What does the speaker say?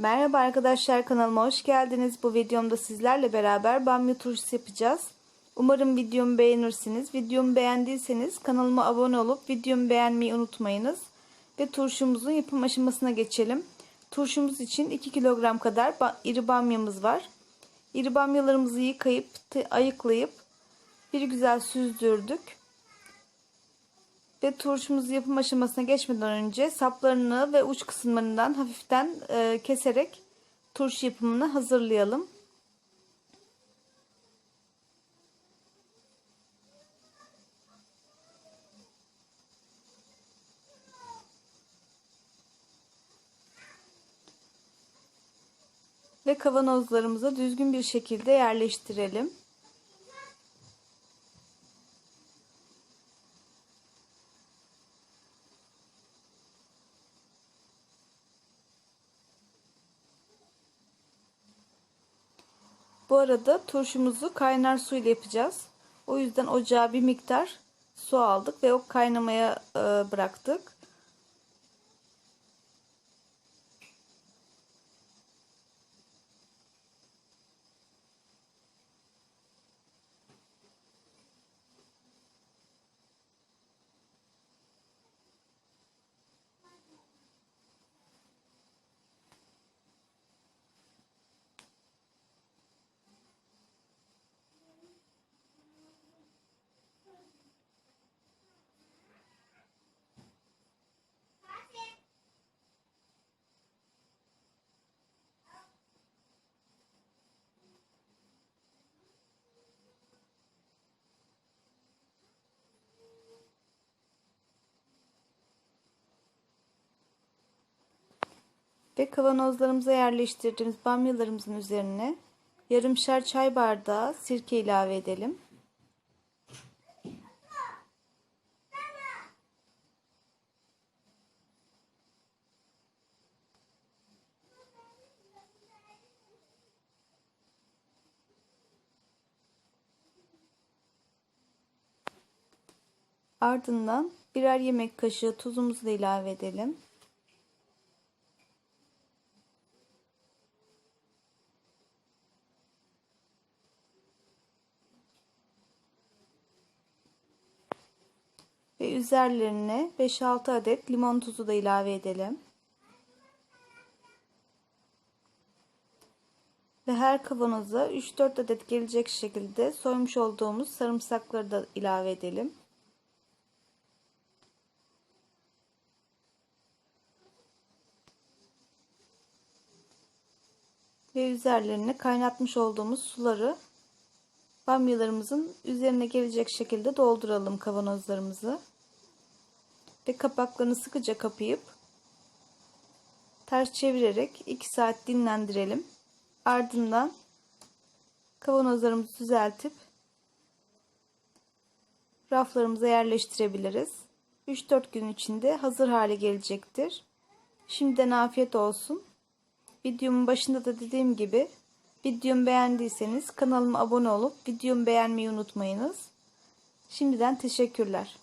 Merhaba arkadaşlar kanalıma hoş geldiniz. Bu videomda sizlerle beraber bamya turşusu yapacağız. Umarım videomu beğenirsiniz. Videomu beğendiyseniz kanalıma abone olup videomu beğenmeyi unutmayınız. Ve turşumuzun yapım aşamasına geçelim. Turşumuz için 2 kilogram kadar iri bamyamız var. İri bamyalarımızı yıkayıp ayıklayıp bir güzel süzdürdük. Ve turşumuzu yapım aşamasına geçmeden önce saplarını ve uç kısımlarından hafiften e, keserek turşu yapımını hazırlayalım. Ve kavanozlarımıza düzgün bir şekilde yerleştirelim. Bu arada turşumuzu kaynar su ile yapacağız. O yüzden ocağa bir miktar su aldık ve o kaynamaya bıraktık. Ve kavanozlarımıza yerleştirdiğimiz bamyalarımızın üzerine yarımşar çay bardağı sirke ilave edelim. Ardından birer yemek kaşığı tuzumuzu da ilave edelim. Ve üzerlerine 5-6 adet limon tuzu da ilave edelim. Ve her kavanoza 3-4 adet gelecek şekilde soymuş olduğumuz sarımsakları da ilave edelim. Ve üzerlerine kaynatmış olduğumuz suları bamyalarımızın üzerine gelecek şekilde dolduralım kavanozlarımızı. Ve kapaklarını sıkıca kapayıp ters çevirerek 2 saat dinlendirelim. Ardından kavanozlarımızı düzeltip raflarımıza yerleştirebiliriz. 3-4 gün içinde hazır hale gelecektir. Şimdiden afiyet olsun. Videomun başında da dediğim gibi videomu beğendiyseniz kanalıma abone olup videomu beğenmeyi unutmayınız. Şimdiden teşekkürler.